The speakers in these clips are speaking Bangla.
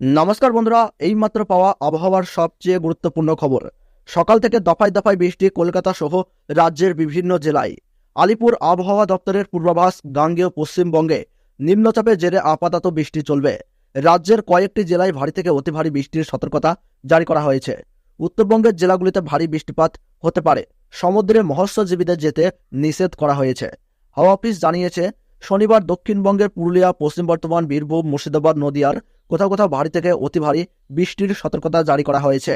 নমস্কার বন্ধুরা, এইমাত্র পাওয়া আবহাওয়ার সবচেয়ে গুরুত্বপূর্ণ খবর। সকাল থেকে দফায় দফায় বৃষ্টি কলকাতা সহ রাজ্যের বিভিন্ন জেলায়। আলিপুর আবহাওয়া দপ্তরের পূর্বাভাস, গাঙ্গেয় পশ্চিমবঙ্গে নিম্নচাপের জেরে আপাতত বৃষ্টি চলবে। রাজ্যের কয়েকটি জেলায় ভারী থেকে অতি ভারী বৃষ্টির সতর্কতা জারি করা হয়েছে। উত্তরবঙ্গের জেলাগুলিতে ভারী বৃষ্টিপাত হতে পারে। সমুদ্রে মৎস্যজীবীদের যেতে নিষেধ করা হয়েছে। হাওয়া অফিস জানিয়েছে, শনিবার দক্ষিণবঙ্গের পুরুলিয়া, পশ্চিম বর্ধমান, বীরভূম, মুর্শিদাবাদ, নদিয়ার কোথাও কোথাও ভারী থেকে অতি ভারী বৃষ্টির সতর্কতা জারি করা হয়েছে।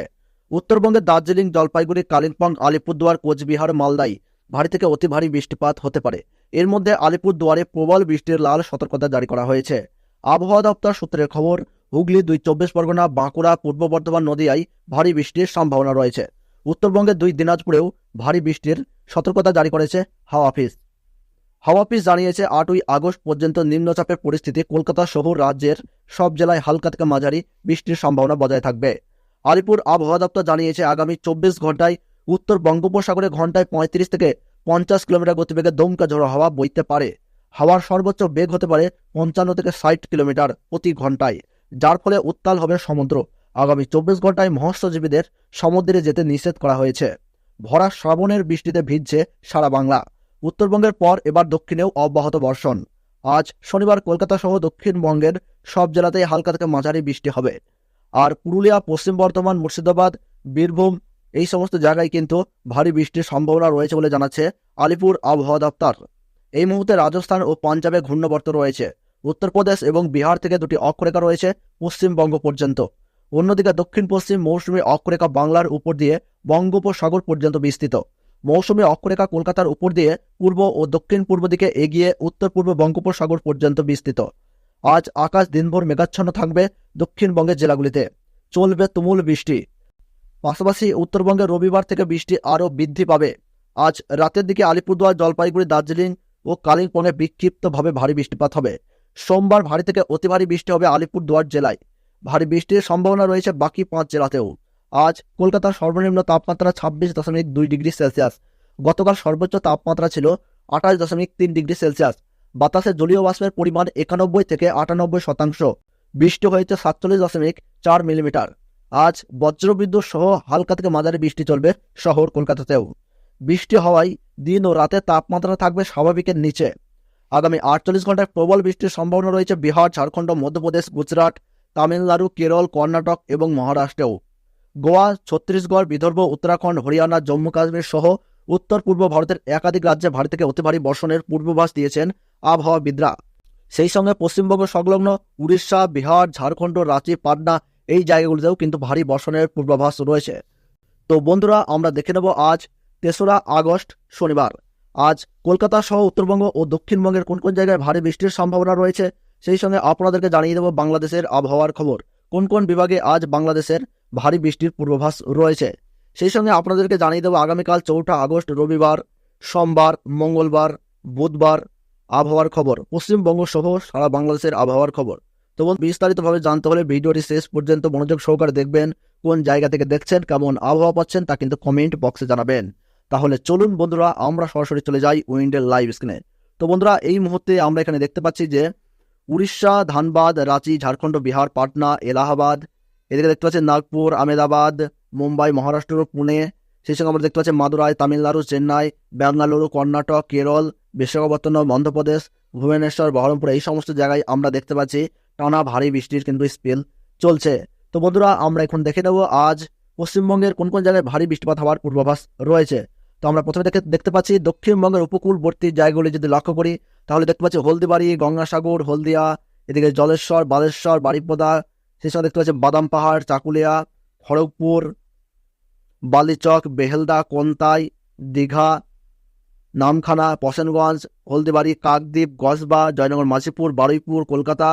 উত্তরবঙ্গের দার্জিলিং, জলপাইগুড়ি, কালিম্পং, আলিপুরদুয়ার, কোচবিহার মালদাই ভারী থেকে অতি ভারী বৃষ্টিপাত হতে পারে। এর মধ্যে আলিপুরদুয়ারে প্রবল বৃষ্টির লাল সতর্কতা জারি করা হয়েছে। আবহাওয়া দপ্তর সূত্রের খবর, হুগলি, দুই চব্বিশ পরগনা, বাঁকুড়া, পূর্ব বর্ধমান নদিয়ায় ভারী বৃষ্টির সম্ভাবনা রয়েছে। উত্তরবঙ্গের দুই দিনাজপুরেও ভারী বৃষ্টির সতর্কতা জারি করেছে হাওয়া অফিস। হাওয়া অফিস জানিয়েছে, আটই আগস্ট পর্যন্ত নিম্নচাপের পরিস্থিতি কলকাতা সহ রাজ্যের সব জেলায় হালকা থেকে মাঝারি বৃষ্টির সম্ভাবনা বজায় থাকবে। আলিপুর আবহাওয়া দপ্তর জানিয়েছে, আগামী চব্বিশ ঘন্টায় উত্তর বঙ্গোপসাগরে ঘন্টায় পঁয়ত্রিশ থেকে পঞ্চাশ কিলোমিটার গতিবেগে দমকা ঝোড়ো হাওয়া বইতে পারে। হাওয়ার সর্বোচ্চ বেগ হতে পারে পঞ্চান্ন থেকে ষাট কিলোমিটার প্রতি ঘন্টায়, যার ফলে উত্তাল হবে সমুদ্র। আগামী চব্বিশ ঘন্টায় মৎস্যজীবীদের সমুদ্রে যেতে নিষেধ করা হয়েছে। ভরা শ্রাবণের বৃষ্টিতে ভিজছে সারা বাংলা। উত্তরবঙ্গের পর এবার দক্ষিণেও অব্যাহত বর্ষণ। আজ শনিবার কলকাতা সহ দক্ষিণবঙ্গের সব জেলাতেই হালকা থেকে মাঝারি বৃষ্টি হবে। আর পুরুলিয়া, পশ্চিম বর্ধমান, মুর্শিদাবাদ, বীরভূম এই সমস্ত জায়গায় কিন্তু ভারী বৃষ্টির সম্ভাবনা রয়েছে বলে জানাচ্ছে আলিপুর আবহাওয়া দপ্তর। এই মুহূর্তে রাজস্থান ও পাঞ্জাবে ঘূর্ণবর্ত রয়েছে। উত্তরপ্রদেশ এবং বিহার থেকে দুটি অক্ষরেখা রয়েছে পশ্চিমবঙ্গ পর্যন্ত। অন্যদিকে দক্ষিণ পশ্চিম মৌসুমী অক্ষরেখা বাংলার উপর দিয়ে বঙ্গোপসাগর পর্যন্ত বিস্তৃত। মৌসুমী অক্ষরেখা কলকাতার উপর দিয়ে পূর্ব ও দক্ষিণ পূর্ব দিকে এগিয়ে উত্তর পূর্ব বঙ্গোপসাগর পর্যন্ত বিস্তৃত। আজ আকাশ দিনভর মেঘাচ্ছন্ন থাকবে দক্ষিণবঙ্গের জেলাগুলিতে। চলবে তুমুল বৃষ্টি। পাশাপাশি উত্তরবঙ্গে রবিবার থেকে বৃষ্টি আরও বৃদ্ধি পাবে। আজ রাতের দিকে আলিপুরদুয়ার, জলপাইগুড়ি, দার্জিলিং ও কালিম্পংয়ে বিক্ষিপ্তভাবে ভারী বৃষ্টিপাত হবে। সোমবার ভারী থেকে অতি ভারী বৃষ্টি হবে আলিপুরদুয়ার জেলায়। ভারী বৃষ্টির সম্ভাবনা রয়েছে বাকি পাঁচ জেলাতেও। আজ কলকাতার সর্বনিম্ন তাপমাত্রা ছাব্বিশ দশমিক দুই ডিগ্রি সেলসিয়াস। গতকাল সর্বোচ্চ তাপমাত্রা ছিল আঠাশ দশমিক তিন ডিগ্রি সেলসিয়াস। বাতাসে জলীয় বাষ্পের পরিমাণ একানব্বই থেকে আটানব্বই শতাংশ। বৃষ্টি হয়েছে সাতচল্লিশ দশমিক চার মিলিমিটার। আজ বজ্রবিদ্যুৎ সহ হালকা থেকে মাঝারি বৃষ্টি চলবে শহর কলকাতাতেও। বৃষ্টি হওয়ায় দিন ও রাতে তাপমাত্রা থাকবে স্বাভাবিকের নিচে। আগামী আটচল্লিশ ঘন্টায় প্রবল বৃষ্টির সম্ভাবনা রয়েছে বিহার, ঝাড়খণ্ড, মধ্যপ্রদেশ, গুজরাট, তামিলনাড়ু, কেরল, কর্ণাটক এবং মহারাষ্ট্রেও। গোয়া, ছত্তিশগড়, বিদর্ভ, উত্তরাখণ্ড, হরিয়ানা, জম্মু কাশ্মীর সহ উত্তর পূর্ব ভারতের একাধিক রাজ্যে ভারী থেকে অতি ভারী বর্ষণের পূর্বাভাস দিয়েছেন আবহাওয়াবিদরা সেই সঙ্গে পশ্চিমবঙ্গ সংলগ্ন উড়িষ্যা, বিহার, ঝাড়খণ্ড, রাঁচি, পাটনা এই জায়গাগুলিতেও কিন্তু ভারী বর্ষণের পূর্বাভাস রয়েছে। তো বন্ধুরা, আমরা দেখে নেব আজ তেসরা আগস্ট, শনিবার। আজ কলকাতা সহ উত্তরবঙ্গ ও দক্ষিণবঙ্গের কোন কোন জায়গায় ভারী বৃষ্টির সম্ভাবনা রয়েছে, সেই সঙ্গে আপনাদেরকে জানিয়ে দেব বাংলাদেশের আবহাওয়ার খবর। কোন কোন বিভাগে আজ বাংলাদেশের ভারী বৃষ্টির পূর্বাভাস রয়েছে। সেই সঙ্গে আপনাদেরকে জানিয়ে দেবো, আগামীকাল চৌঠা আগস্ট, রবিবার, সোমবার, মঙ্গলবার, বুধবার আবহাওয়ার খবর। পশ্চিমবঙ্গ সহ সারা বাংলাদেশের আবহাওয়ার খবর। তো বিস্তারিতভাবে জানতে হলে ভিডিওটি শেষ পর্যন্ত মনোযোগ সহকারে দেখবেন, কোন জায়গা থেকে দেখছেন, কেমন আবহাওয়া পাচ্ছেন তা কিন্তু কমেন্ট বক্সে জানাবেন। তাহলে চলুন বন্ধুরা, আমরা সরাসরি চলে যাই উইন্ডের লাইভ স্ক্রিনে। তো বন্ধুরা, এই মুহূর্তে আমরা এখানে দেখতে পাচ্ছি যে উড়িষ্যা, ধানবাদ, রাঁচি, ঝাড়খণ্ড, বিহার, পাটনা, এলাহাবাদ এদিকে দেখতে পাচ্ছি নাগপুর আমেদাবাদ মুম্বাই, মহারাষ্ট্র, পুনে। সেই সঙ্গে আমরা দেখতে পাচ্ছি মাদুরাই, তামিলনাড়ু, চেন্নাই বেঙ্গালুরু কর্ণাটক, কেরল, বিশাখাপত্তনম অন্ধ্রপ্রদেশ ভুবনেশ্বর, বহরমপুর। এই সমস্ত জায়গায় আমরা দেখতে পাচ্ছি টানা ভারী বৃষ্টির কিন্তু স্পেল চলছে। তো বন্ধুরা, আমরা এখন দেখে নেব আজ পশ্চিমবঙ্গের কোন কোন জায়গায় ভারী বৃষ্টিপাত হওয়ার পূর্বাভাস রয়েছে। তো আমরা প্রথমে দেখে দেখতে পাচ্ছি দক্ষিণবঙ্গের উপকূলবর্তী জায়গাগুলি যদি লক্ষ্য করি, তাহলে দেখতে পাচ্ছি হলদিবাড়ি, গঙ্গাসাগর, হলদিয়া, এদিকে জলেশ্বর, বালেশ্বর বাড়িপদা সেই সঙ্গে দেখতে পাচ্ছি বাদাম পাহাড়, চাকুলিয়া, খড়গপুর, বালিচক, বেহেলদা, কোন্তাই, দীঘা, নামখানা পশনগঞ্জ হলদিবাড়ি, কাকদ্বীপ গসবা জয়নগর, মাঝিপুর, বারুইপুর, কলকাতা,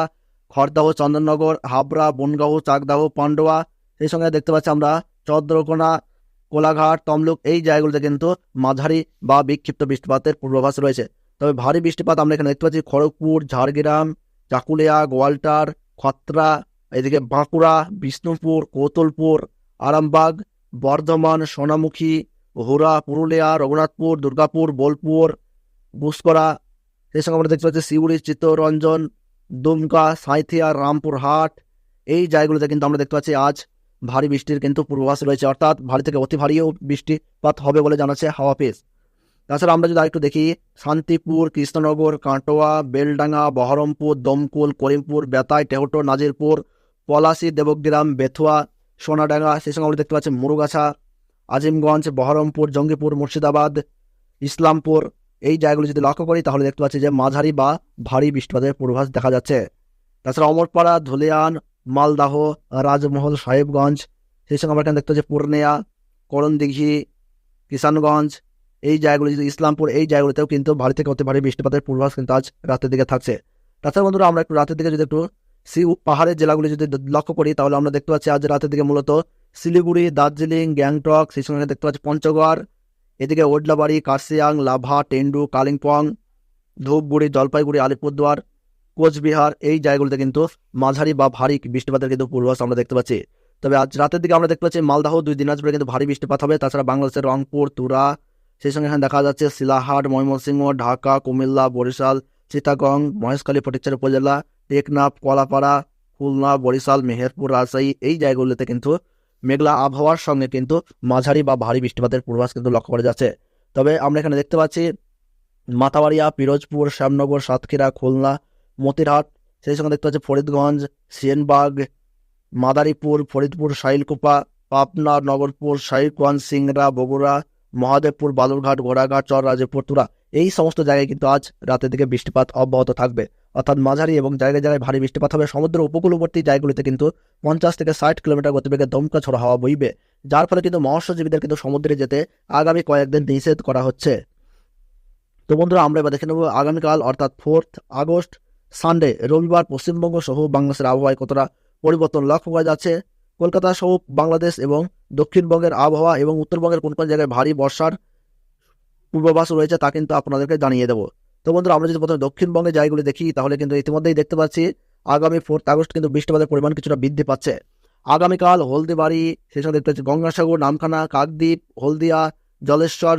খড়দাহ, চন্দননগর, হাবড়া, বনগাঁও, চাকদাহ, পান্ডোয়া। সেই সঙ্গে দেখতে পাচ্ছি আমরা চন্দ্রকোনা, কোলাঘাট, তমলুক, এই জায়গাগুলোতে কিন্তু মাঝারি বা বিক্ষিপ্ত বৃষ্টিপাতের পূর্বাভাস রয়েছে। তবে ভারী বৃষ্টিপাত আমরা এখানে দেখতে পাচ্ছি খড়গপুর, ঝাড়গ্রাম, চাকুলিয়া, গোয়ালটার, খত্রা এদিকে বাঁকুড়া, বিষ্ণুপুর, কোতলপুর, আরামবাগ, বর্ধমান, সোনামুখী হুরা পুরুলিয়া, রঘুনাথপুর, দুর্গাপুর, বোলপুর বুসকরা সেই সঙ্গে আমরা দেখতে পাচ্ছি শিউড়ি, চিত্তরঞ্জন, দুমকা, সাঁইথিয়া, রামপুরহাট। এই জায়গাগুলোতে কিন্তু আমরা দেখতে পাচ্ছি আজ ভারী বৃষ্টির কিন্তু পূর্বাভাস রয়েছে। অর্থাৎ ভারী থেকে অতি ভারীও বৃষ্টিপাত হবে বলে জানাচ্ছে হাওয়া পেস তাছাড়া আমরা যদি আরেকটু দেখি, শান্তিপুর, কৃষ্ণনগর, কাটোয়া, বেলডাঙ্গা, বহরমপুর, দমকুল, করিমপুর, বেতাই টেহটো নাজিরপুর পলাশি, দেবগ্রাম, বেথুয়া, সোনাডাঙ্গা, সেই সঙ্গে আমরা দেখতে পাচ্ছি মুরুগাছা, আজিমগঞ্জ, বহরমপুর, জঙ্গিপুর, মুর্শিদাবাদ, ইসলামপুর। এই জায়গাগুলো যদি লক্ষ্য করি, তাহলে দেখতে পাচ্ছি যে মাঝারি বা ভারী বৃষ্টিপাতের পূর্বাভাস দেখা যাচ্ছে। তাছাড়া অমরপাড়া, ধুলিয়ান, মালদাহ, রাজমহল, সাহেবগঞ্জ, সেই সঙ্গে আমরা দেখতে পাচ্ছি পূর্ণিয়া, করণদিঘি, কিষানগঞ্জ। এই জায়গাগুলো যদি ইসলামপুর, এই জায়গাগুলোতেও কিন্তু ভারী থেকে অতি ভারী বৃষ্টিপাতের পূর্বাভাস কিন্তু আজ রাতের দিকে থাকছে। তাছাড়া বন্ধুরা, আমরা একটু রাতের দিকে যদি একটু সি পাহাড়ের জেলাগুলি যদি লক্ষ্য করি, তাহলে আমরা দেখতে পাচ্ছি আজ রাতের দিকে মূলত শিলিগুড়ি, দার্জিলিং, গ্যাংটক, সেই সঙ্গে দেখতে পাচ্ছি পঞ্চগড়, এদিকে ওডলাবাড়ি কার্সিয়াং লাভা, টেন্ডু, কালিম্পং, ধূপগুড়ি, জলপাইগুড়ি, আলিপুরদুয়ার, কোচবিহার, এই জায়গাগুলিতে কিন্তু মাঝারি বা ভারী বৃষ্টিপাতের কিন্তু পূর্বাভাস আমরা দেখতে পাচ্ছি। তবে আজ রাতের দিকে আমরা দেখতে পাচ্ছি মালদাহ, দুই দিনাজপুরে কিন্তু ভারী বৃষ্টিপাত হবে। তাছাড়া বাংলাদেশের রংপুর, তুরা, সেই সঙ্গে এখানে দেখা যাচ্ছে শিলাহাট, ময়মনসিংহ, ঢাকা, কুমিল্লা, বরিশাল চিতাগং মহেশখালী ফটিকচার উপজেলা টেকনাফ, কলাপাড়া, খুলনা, বরিশাল, মেহেরপুর, রাজশাহী এই জায়গাগুলোতে কিন্তু মেঘলা আবহাওয়ার সঙ্গে কিন্তু মাঝারি বা ভারী বৃষ্টিপাতের পূর্বাভাস কিন্তু লক্ষ্য করা যাচ্ছে। তবে আমরা এখানে দেখতে পাচ্ছি মাতাবাড়িয়া, পিরোজপুর, শ্যামনগর, সাতক্ষীরা, খুলনা, মতিরহাট, সেই সঙ্গে দেখতে পাচ্ছি ফরিদগঞ্জ সিয়েনবাগ মাদারীপুর, ফরিদপুর, শাইলকুপা, পাবনা, নগরপুর শাহিরগঞ্জ সিংড়া, বগুড়া মহাদেবপুর, বালুরঘাট ঘোড়াঘাট চর রাজপুর তুরা এই সমস্ত জায়গায় কিন্তু আজ রাতের দিকে বৃষ্টিপাত অব্যাহত থাকবে। অর্থাৎ মাঝারি এবং জায়গায় জায়গায় ভারী বৃষ্টিপাত হবে। সমুদ্র উপকূলবর্তী জায়গাগুলিতে কিন্তু পঞ্চাশ থেকে ষাট কিলোমিটার গতিবেগে দমকা ছড়া হাওয়া বইবে। যার ফলে কিন্তু মৎস্যজীবীদের কিন্তু সমুদ্রে যেতে আগামী কয়েকদিন নিষেধ করা হচ্ছে। তো বন্ধুরা, আমরা এবার দেখে নেব আগামীকাল, অর্থাৎ ফোর্থ আগস্ট, সানডে, রবিবার পশ্চিমবঙ্গ সহ বাংলাদেশের আবহাওয়ায় কতটা পরিবর্তন লক্ষ্য করা যাচ্ছে। কলকাতা সহ বাংলাদেশ এবং দক্ষিণবঙ্গের আবহাওয়া এবং উত্তরবঙ্গের কোন কোন জায়গায় ভারী বর্ষার পূর্বাভাস রয়েছে তা কিন্তু আপনাদেরকে জানিয়ে দেবো। তো বন্ধুরা, আমরা যদি প্রথমে দক্ষিণবঙ্গের জায়গাগুলি দেখি, তাহলে কিন্তু ইতিমধ্যেই দেখতে পাচ্ছি আগামী ফোর্থ আগস্ট কিন্তু বৃষ্টিপাতের পরিমাণ কিছুটা বৃদ্ধি পাচ্ছে। আগামীকাল হলদিবাড়ি, সেই সঙ্গে দেখতে পাচ্ছি গঙ্গাসাগর, নামখানা, কাকদ্বীপ, হলদিয়া, জলেশ্বর,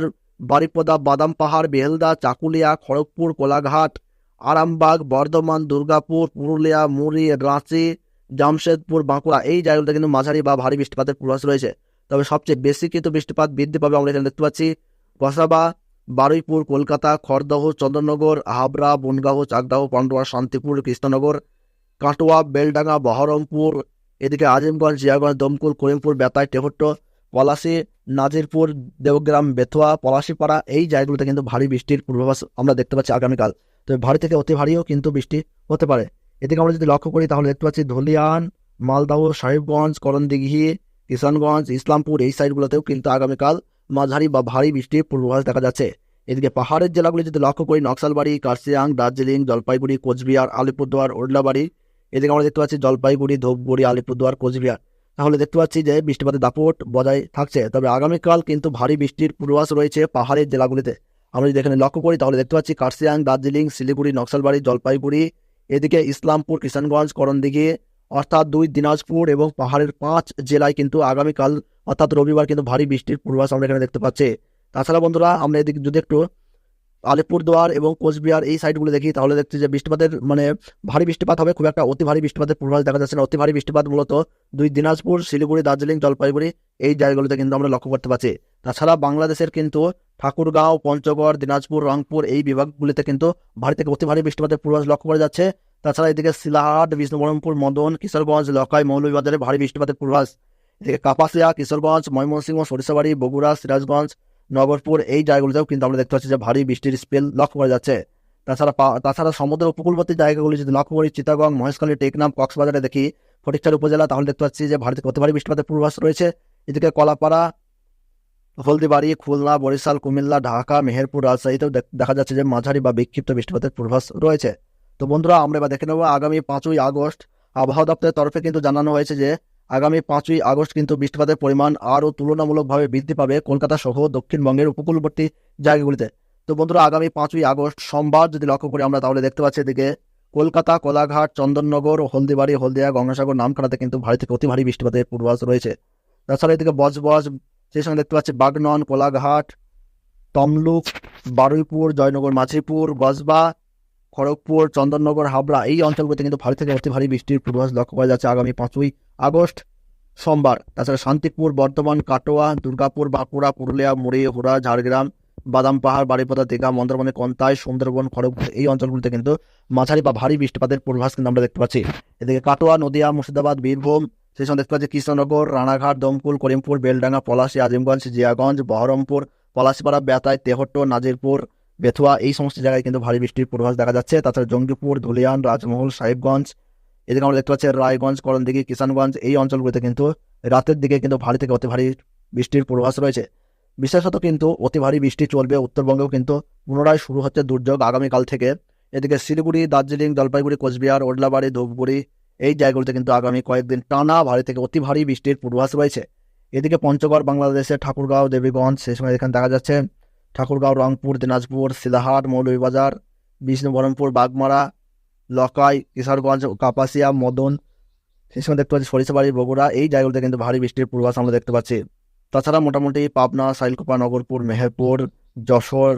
বারিপদা, বাদাম পাহাড় বেহেলদা চাকুলিয়া, খড়গপুর, কোলাঘাট, আরামবাগ, বর্ধমান, দুর্গাপুর, পুরুলিয়া, মুড়ি, রাঁচি জামশেদপুর, বাঁকুড়া এই জায়গাগুলোতে কিন্তু মাঝারি বা ভারী বৃষ্টিপাতের পূর্বাভাস রয়েছে। তবে সবচেয়ে বেশি কিন্তু বৃষ্টিপাত বৃদ্ধি পাবে আমরা এখানে দেখতে পাচ্ছি গসাবা বারুইপুর, কলকাতা, খড়দহ চন্দননগর হাবড়া, বনগাঁও, চাকদাহ, পান্ডুয়া, শান্তিপুর, কৃষ্ণনগর, কাটোয়া, বেলডাঙ্গা, বহরমপুর, এদিকে আজিমগঞ্জ, জিয়াগঞ্জ, দমকুল, করিমপুর বেতাই টেহট্ট পলাশি, নাজিরপুর দেবগ্রাম বেথুয়া, পলাশিপাড়া এই জায়গাগুলোতে কিন্তু ভারী বৃষ্টির পূর্বাভাস আমরা দেখতে পাচ্ছি আগামীকাল। তবে ভারী থেকে অতি ভারীও কিন্তু বৃষ্টি হতে পারে। এদিকে আমরা যদি লক্ষ্য করি, তাহলে দেখতে পাচ্ছি ধুলিয়ান, মালদাহ, সাহেবগঞ্জ, করণদিঘি, কিষানগঞ্জ, ইসলামপুর, এই সাইডগুলোতেও কিন্তু আগামীকাল মাঝারি বা ভারী বৃষ্টির পূর্বাভাস দেখা যাচ্ছে। এদিকে পাহাড়ের জেলাগুলি যদি লক্ষ্য করি, নকশালবাড়ি কার্সিয়াং দার্জিলিং, জলপাইগুড়ি, কোচবিহার, আলিপুরদুয়ার, ওডলাবাড়ি, এদিকে আমরা দেখতে পাচ্ছি জলপাইগুড়ি, ধূপগুড়ি, আলিপুরদুয়ার, কোচবিহার। তাহলে দেখতে পাচ্ছি যে বৃষ্টিপাতের দাপট বজায় থাকছে, তবে আগামীকাল কিন্তু ভারী বৃষ্টির পূর্বাভাস রয়েছে পাহাড়ের জেলাগুলিতে। আমরা যদি এখানে লক্ষ্য করি, তাহলে দেখতে পাচ্ছি কার্সিয়াং দার্জিলিং, শিলিগুড়ি, নকশালবাড়ি, জলপাইগুড়ি এদিকে ইসলামপুর কিষানগঞ্জ, করণদিঘি, অর্থাৎ দুই দিনাজপুর এবং পাহাড়ের পাঁচ জেলায় কিন্তু আগামীকাল, অর্থাৎ রবিবার কিন্তু ভারী বৃষ্টির পূর্বাস আমরা এখানে দেখতে পাচ্ছি। তাছাড়া বন্ধুরা, আমরা এদিকে যদি একটু আলিপুরদুয়ার এবং কোচবিহার এই সাইডগুলো দেখি, তাহলে দেখছি যে বৃষ্টিপাতের মানে ভারী বৃষ্টিপাত হবে, খুব একটা অতি ভারী বৃষ্টিপাতের পূর্বাভাস দেখা যাচ্ছে না। অতি ভারী বৃষ্টিপাত মূলত দুই দিনাজপুর, শিলিগুড়ি, দার্জিলিং, জলপাইগুড়ি এই জায়গাগুলোতে কিন্তু আমরা লক্ষ্য করতে পারছি। তাছাড়া বাংলাদেশের কিন্তু ঠাকুরগাঁও, পঞ্চগড়, দিনাজপুর, রংপুর এই বিভাগগুলিতে কিন্তু ভারী থেকে অতি ভারী বৃষ্টিপাতের পূর্বাভাস লক্ষ্য করা যাচ্ছে। তাছাড়া এদিকে শিলাহাট বিষ্ণুবরমপুর, মদন, কিশোরগঞ্জ, লকাই, মৌলভীবাজারে ভারী বৃষ্টিপাতের পূর্বাভাস। এদিকে কাপাসিয়া, কিশোরগঞ্জ, ময়মনসিংহ, সরিষাবাড়ি, বগুড়া, সিরাজগঞ্জ নগরপুর এই জায়গাগুলোতেও কিন্তু আমরা দেখতে পাচ্ছি যে ভারী বৃষ্টির স্পেল লক্ষ্য করা যাচ্ছে। তাছাড়া তাছাড়া সমুদ্র উপকূলবর্তী জায়গাগুলি যদি লক্ষ্য করি চিতাগং মহেশখালী টেকনাম কক্সবাজারে দেখি, ফটিকচার উপজেলা, তাহলে দেখতে পাচ্ছি যে ভারতে থেকে অতি ভারী বৃষ্টিপাতের পূর্বাভাস রয়েছে। এদিকে কলাপাড়া, হলদিবাড়ি, খুলনা, বরিশাল, কুমিল্লা, ঢাকা, মেহেরপুর, রাজশাহীতেও দেখা যাচ্ছে যে মাঝারি বা বিক্ষিপ্ত বৃষ্টিপাতের পূর্বাভাস রয়েছে। তো বন্ধুরা, আমরা এবার দেখে নেব আগামী পাঁচই আগস্ট। আবহাওয়া দপ্তরের তরফে কিন্তু জানানো হয়েছে যে আগামী পাঁচই আগস্ট কিন্তু বৃষ্টিপাতের পরিমাণ আরও তুলনামূলকভাবে বৃদ্ধি পাবে কলকাতা সহ দক্ষিণবঙ্গের উপকূলবর্তী জায়গাগুলিতে। তো বন্ধুরা, আগামী পাঁচই আগস্ট সোমবার যদি লক্ষ্য করি আমরা, তাহলে দেখতে পাচ্ছি এদিকে কলকাতা, কোলাঘাট, চন্দননগর ও হলদিবাড়ি, হলদিয়া, গঙ্গাসাগর, নামখানাতে কিন্তু ভারী থেকে অতি ভারী বৃষ্টিপাতের পূর্বাভাস রয়েছে। তাছাড়া এদিকে বজবজ, সেই সঙ্গে দেখতে পাচ্ছি বাগনন, কোলাঘাট, তমলুক, বারুইপুর, জয়নগর মাছিপুর গজবা খড়গপুর, চন্দননগর, হাবড়া, এই অঞ্চলগুলিতে কিন্তু ভারী থেকে অতি ভারী বৃষ্টির পূর্বাভাস লক্ষ্য করা যাচ্ছে আগামী পাঁচই আগস্ট সোমবার। তাছাড়া শান্তিপুর, বর্ধমান, কাটোয়া, দুর্গাপুর, বাঁকুড়া, পুরুলিয়া, মুড়ি, হুড়া, ঝাড়গ্রাম, বাদাম পাহাড় বাড়িপাতা দীঘা, মন্দারমণি, কন্তাই, সুন্দরবন, খড়গপুর এই অঞ্চলগুলিতে কিন্তু মাঝারি বা ভারী বৃষ্টিপাতের পূর্বাভাস কিন্তু আমরা দেখতে পাচ্ছি। এদিকে কাটোয়া, নদিয়া, মুর্শিদাবাদ, বীরভূম, সেই সঙ্গে দেখতে পাচ্ছি কৃষ্ণনগর, রানাঘাট, দমকুল, করিমপুর, বেলডাঙ্গা, পলাশী, আজিমগঞ্জ, জিয়াগঞ্জ, বহরমপুর, পলাশিপাড়া বেতায় তেহট্ট, নাজিরপুর, বেথুয়া, এই সমস্ত জায়গায় কিন্তু ভারী বৃষ্টির পূর্বাভাস দেখা যাচ্ছে। তাছাড়া জঙ্গিপুর ধুলিয়ান রাজমহল, সাহেবগঞ্জ এদিকে আমরা দেখতে পাচ্ছি রায়গঞ্জ করণদিঘি কিষানগঞ্জ এই অঞ্চলগুলিতে কিন্তু রাতের দিকে কিন্তু ভারী থেকে অতি ভারী বৃষ্টির পূর্বাভাস রয়েছে। বিশেষত কিন্তু অতি ভারী বৃষ্টি চলবে উত্তরবঙ্গেও কিন্তু পুনরায় শুরু হচ্ছে দুর্যোগ আগামীকাল থেকে। এদিকে শিলিগুড়ি, দার্জিলিং, জলপাইগুড়ি, কোচবিহার, ওডলাবাড়ি, ধূপগুড়ি এই জায়গাগুলিতে কিন্তু আগামী কয়েকদিন টানা ভারী থেকে অতি ভারী বৃষ্টির পূর্বাভাস রয়েছে। এদিকে পঞ্চগড়, বাংলাদেশের ঠাকুরগাঁও, দেবীগঞ্জ সেই সময় এখানে দেখা যাচ্ছে ঠাকুরগাঁও, রংপুর, দিনাজপুর শিলাহাট মৌলভীবাজার বিষ্ণুবরমপুর বাগমারা লকাই, কিশোরগঞ্জ, কাপাসিয়া, মদন সেই সময় দেখতে পাচ্ছি সরিষাবাড়ি, বগুড়া, এই জায়গাগুলোতে কিন্তু ভারী বৃষ্টির পূর্বাভাস আমরা দেখতে পাচ্ছি। তাছাড়া মোটামুটি পাবনা সাইলকোপা নগরপুর, মেহেরপুর, যশোর,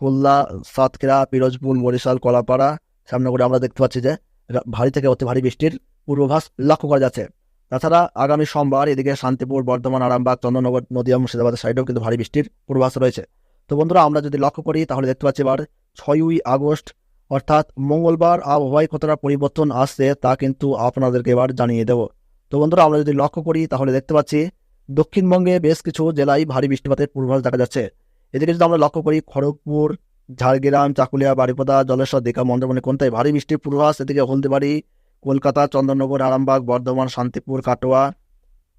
খুলনা, সাতক্ষীরা, পিরোজপুর, বরিশাল, কলাপাড়া সামনে করে আমরা দেখতে পাচ্ছি যে ভারী থেকে অতি ভারী বৃষ্টির পূর্বাভাস লক্ষ্য করা যাচ্ছে। তাছাড়া আগামী সোমবার এদিকে শান্তিপুর, বর্ধমান, আরামবাগ, চন্দ্রনগর, নদিয়া, মুর্শিদাবাদের সাইডেও কিন্তু ভারী বৃষ্টির পূর্বাভাস রয়েছে। তো বন্ধুরা, আমরা যদি লক্ষ্য করি, তাহলে দেখতে পাচ্ছি এবার ছয়ই আগস্ট অর্থাৎ মঙ্গলবার আবহাওয়ায় কতটা পরিবর্তন আসছে তা কিন্তু আপনাদেরকে এবার জানিয়ে দেব। তো বন্ধুরা, আমরা যদি লক্ষ্য করি, তাহলে দেখতে পাচ্ছি দক্ষিণবঙ্গে বেশ কিছু জেলায় ভারী বৃষ্টিপাতের পূর্বাভাস দেখা যাচ্ছে। এদিকে যদি আমরা লক্ষ্য করি, খড়গপুর, ঝাড়গ্রাম, চাকুলিয়া বাড়িপাদা জলেশ্বর, দীঘা, মন্দারমণি কোনটায় ভারী বৃষ্টির পূর্বাভাস। এদিকে হলদিবাড়ি, কলকাতা চন্দননগর আরামবাগ, বর্ধমান, শান্তিপুর, কাটোয়া,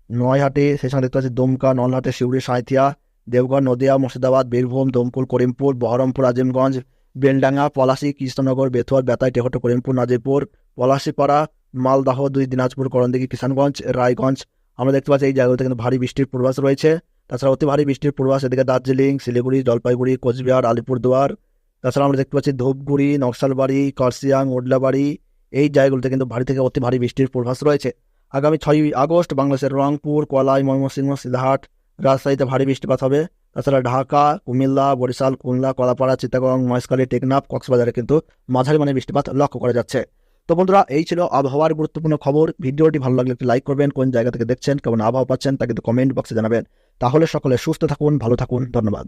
নয়হাটি, সেই সঙ্গে দেখতে পাচ্ছি দুমকা, নলহাটি শিউড়ি সাঁইথিয়া, দেওঘর, নদিয়া, মুর্শিদাবাদ, বীরভূম, দমকুল, করিমপুর, বহরমপুর, আজিমগঞ্জ বেলডাঙ্গা, পলাশী, কৃষ্ণনগর বেথুয়ার বেতাই টেহট্ট করিমপুর, নাজিরপুর, পলাশীপাড়া, মালদাহ দুই, দিনাজপুর, করণদিঘি, কিষানগঞ্জ, রায়গঞ্জ। আমরা দেখতে পাচ্ছি এই জায়গাগুলোতে কিন্তু ভারী বৃষ্টির পূর্বাস রয়েছে। তাছাড়া অতি ভারী বৃষ্টির পূর্বাস এদিকে দার্জিলিং, শিলিগুড়ি, জলপাইগুড়ি, কোচবিহার, আলিপুরদুয়ার। তাছাড়া আমরা দেখতে পাচ্ছি ধূপগুড়ি, নকশালবাড়ি কার্সিয়াং ওডলাবাড়ি, এই জায়গাগুলোতে কিন্তু ভারী থেকে অতি ভারী বৃষ্টির পূর্বাস রয়েছে। আগামী ছয়ই আগস্ট বাংলাদেশের রংপুর, কলাই, ময়মনসিংহ, সিলাহাট, রাজশাহীতে ভারী বৃষ্টিপাত হবে। তাছাড়া ঢাকা, কুমিল্লা, বরিশাল, খুলনা, কলাপাড়া চিত্তাগং মহেশখালী, টেকনাফ, কক্সবাজারে কিন্তু মাঝারি মানে বৃষ্টিপাত লক্ষ্য করা যাচ্ছে। তো বন্ধুরা, এই ছিল আবহাওয়ার গুরুত্বপূর্ণ খবর। ভিডিওটি ভালো লাগলে একটি লাইক করবেন, কোন জায়গা থেকে দেখছেন, কেমন আবহাওয়া পাচ্ছেন তা কিন্তু কমেন্ট বক্সে জানাবেন। তাহলে সকলে সুস্থ থাকুন, ভালো থাকুন, ধন্যবাদ।